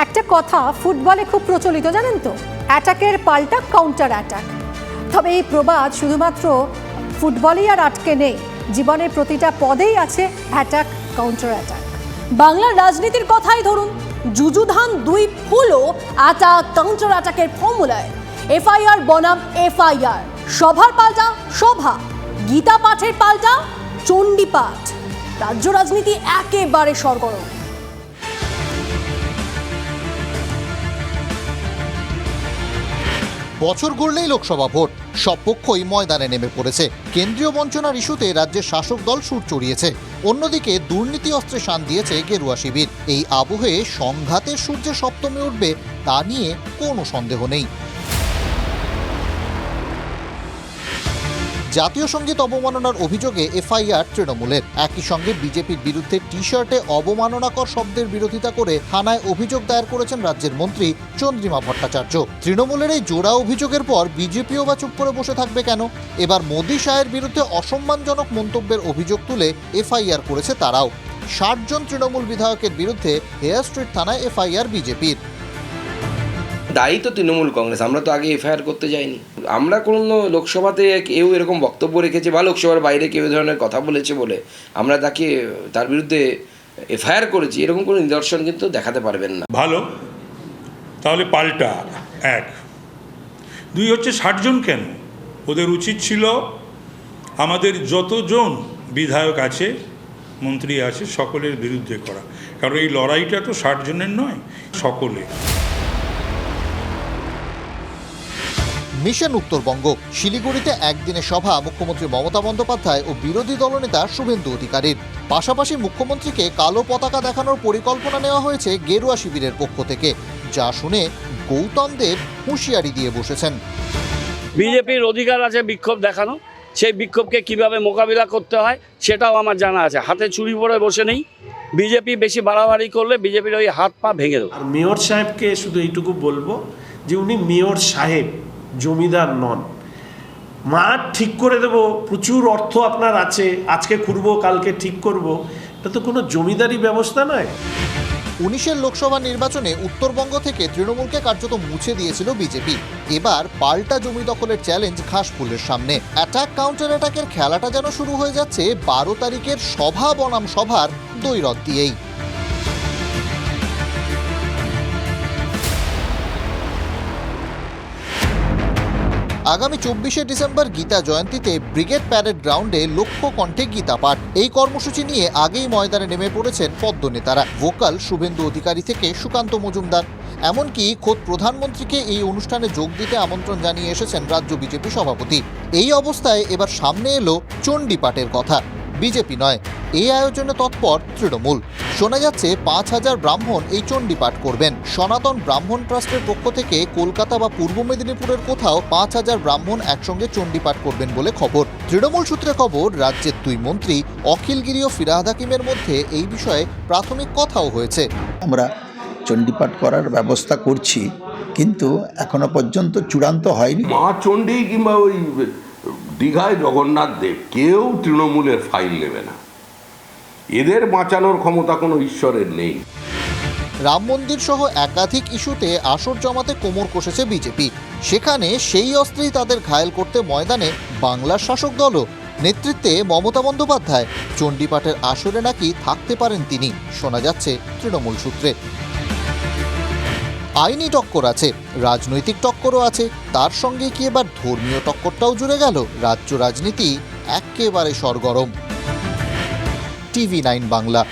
একটা কথা ফুটবলে খুব প্রচলিত, জানেন তো? অ্যাটাকের পাল্টা কাউন্টার অ্যাটাক তবে এই প্রবাদ শুধুমাত্র ফুটবলেই আর আটকে নেই, জীবনের প্রতিটা পদেই আছে অ্যাটাক কাউন্টার অ্যাটাক বাংলার রাজনীতির কথাই ধরুন, যুযুধান দুই ফুলও অ্যাটাক কাউন্টার অ্যাটাকের ফর্মুলায় এফআইআর বনাম এফআইআর। সভার পাল্টা সভা, গীতা পাঠের পাল্টা চণ্ডীপাঠ। রাজ্য রাজনীতি একেবারে সরগরম। বছর গড়লেই লোকসভা ভোট। সব পক্ষই ময়দানে নেমে পড়েছে। কেন্দ্রীয় বঞ্চনার ইস্যুতে রাজ্যের শাসক দল সুর চড়িয়েছে। অন্যদিকে দুর্নীতি অস্ত্রে শান দিয়েছে গেরুয়া শিবির। এই আবহে সংঘাতের সূর্যে সপ্তমে উঠবে তা নিয়ে কোনো সন্দেহ নেই। জাতীয় সংগীত অবমাননার অভিযোগে এফআইআর তৃণমূলের। একই সঙ্গে বিজেপির বিরুদ্ধে টি শার্টে অবমাননাকর শব্দের বিরোধিতা করে থানায় অভিযোগ দায়ের করেছেন রাজ্যের মন্ত্রী চন্দ্রিমা ভট্টাচার্য। তৃণমূলের এই জোড়া অভিযোগের পর বিজেপিও বা চুপ করে বসে থাকবে কেন? এবার মোদী শাহের বিরুদ্ধে অসম্মানজনক মন্তব্যের অভিযোগ তুলে এফআইআর করেছে তারাও। ষাট জন তৃণমূল বিধায়কের বিরুদ্ধে হেয়ার স্ট্রিট থানায় এফআইআর বিজেপির। দায়ী তো তৃণমূল কংগ্রেস, আমরা তো আগে এফআইআর করতে যাইনি। আমরা কোনো লোকসভাতে কেউ এরকম বক্তব্য রেখেছে বা লোকসভার বাইরে কেউ ধরনের কথা বলেছে বলে আমরা তাকে, তার বিরুদ্ধে এফআইআর করেছি, এরকম কোনো নিদর্শন কিন্তু দেখাতে পারবেন না। ভালো? তাহলে পাল্টা এক। দুই হচ্ছে ষাটজন কেন? ওদের উচিত ছিল আমাদের যতজন বিধায়ক আছে, মন্ত্রী আছে, সকলের বিরুদ্ধে করা। কারণ এই লড়াইটা তো ষাট জনের নয় সকলে মিশন উত্তরবঙ্গ। শিলিগুড়িতে একদিনের সভা মুখ্যমন্ত্রী মমতা বন্দ্যোপাধ্যায় ও বিরোধী দলনেতা শুভেন্দু অধিকারীর। পাশাপাশি মুখ্যমন্ত্রীকে কালো পতাকা দেখানোর পরিকল্পনা নেওয়া হয়েছে গেরুয়া শিবিরের পক্ষ থেকে যা শুনে গৌতম দেব হুঁশিয়ারি দিয়ে বসেছেন। বিজেপির অধিকার আছে বিক্ষোভ দেখানো। সেই বিক্ষোভকে কীভাবে মোকাবিলা করতে হয় সেটাও আমার জানা আছে। হাতে চুরি পরে বসে নেই। বিজেপি বেশি বাড়াবাড়ি করলে বিজেপির ওই হাত পা ভেঙে দেবো। আর মেয়র সাহেবকে শুধু এইটুকু বলব যে উনি মেয়র সাহেব। জমিদার নন। মাঠ ঠিক করে দেব, প্রচুর অর্থ আপনার আছে, আজকে খুঁড়বো, কালকে ঠিক করব। এটা তো কোনো জমিদারি ব্যবস্থা নয়। উনিশের লোকসভা নির্বাচনে উত্তরবঙ্গ থেকে তৃণমূলকে কার্যত মুছে দিয়েছিল বিজেপি। এবার পাল্টা জমি দখলের চ্যালেঞ্জ ঘাসফুলের সামনে। অ্যাটাক কাউন্টার অ্যাটাকের খেলাটা যেন শুরু হয়ে যাচ্ছে বারো তারিখের সভা বনাম সভার দৈরথ দিয়েই। আগামী চব্বিশে ডিসেম্বর গীতা জয়ন্তীতে ব্রিগেড প্যারেড গ্রাউন্ডে লক্ষ্য কণ্ঠে গীতা পাঠ। এই কর্মসূচি নিয়ে আগেই ময়দানে নেমে পড়েছেন পদ্ম নেতারা ভোকাল শুভেন্দু অধিকারী থেকে সুকান্ত মজুমদার। এমনকি খোদ প্রধানমন্ত্রীকে এই অনুষ্ঠানে যোগ দিতে আমন্ত্রণ জানিয়ে এসেছেন রাজ্য বিজেপি সভাপতি। এই অবস্থায় এবার সামনে এলো চণ্ডীপাঠের কথা। বিজেপি নয়। এই আয়োজনে তৎপর তৃণমূল। শোনা যাচ্ছে পাঁচ হাজার ব্রাহ্মণ এই চণ্ডী পাঠ করবেন। সনাতন ব্রাহ্মণ ট্রাস্টের পক্ষ থেকে কলকাতা বা পূর্ব মেদিনীপুরের কোথাও পাঁচ হাজার ব্রাহ্মণ একসঙ্গে চণ্ডী পাঠ করবেন বলে খবর। তৃণমূল সূত্রে খবর রাজ্যের দুই মন্ত্রী অখিলগিরি ও ফিরাহাদ হাকিমের মধ্যে এই বিষয়ে প্রাথমিক কথাও হয়েছে। আমরা চণ্ডীপাঠ করার ব্যবস্থা করছি কিন্তু এখনও পর্যন্ত চূড়ান্ত হয়নি। মা চণ্ডী কিংবা ওই দীঘায় জগন্নাথ দেব, কেউ তৃণমূলের ফাইল নেবে না। এদের বাঁচানোর ক্ষমতা কোনো ঈশ্বরের নেই। রাম মন্দির সহ একাধিক ইস্যুতে আসর জমাতে কোমর কষেছে বিজেপি। সেখানে সেই অস্ত্রেই তাদের ঘায়েল করতে ময়দানে বাংলার শাসক দলও। নেতৃত্বে মমতা বন্দ্যোপাধ্যায়, চণ্ডীপাঠের আসরে নাকি থাকতে পারেন তিনি, শোনা যাচ্ছে তৃণমূল সূত্রে। আইনি টক্কর আছে, রাজনৈতিক টক্করও আছে, তার সঙ্গে কি এবার ধর্মীয় টক্করটাও জুড়ে গেল? রাজ্য রাজনীতি একেবারে সরগরম। TV nine Bangla.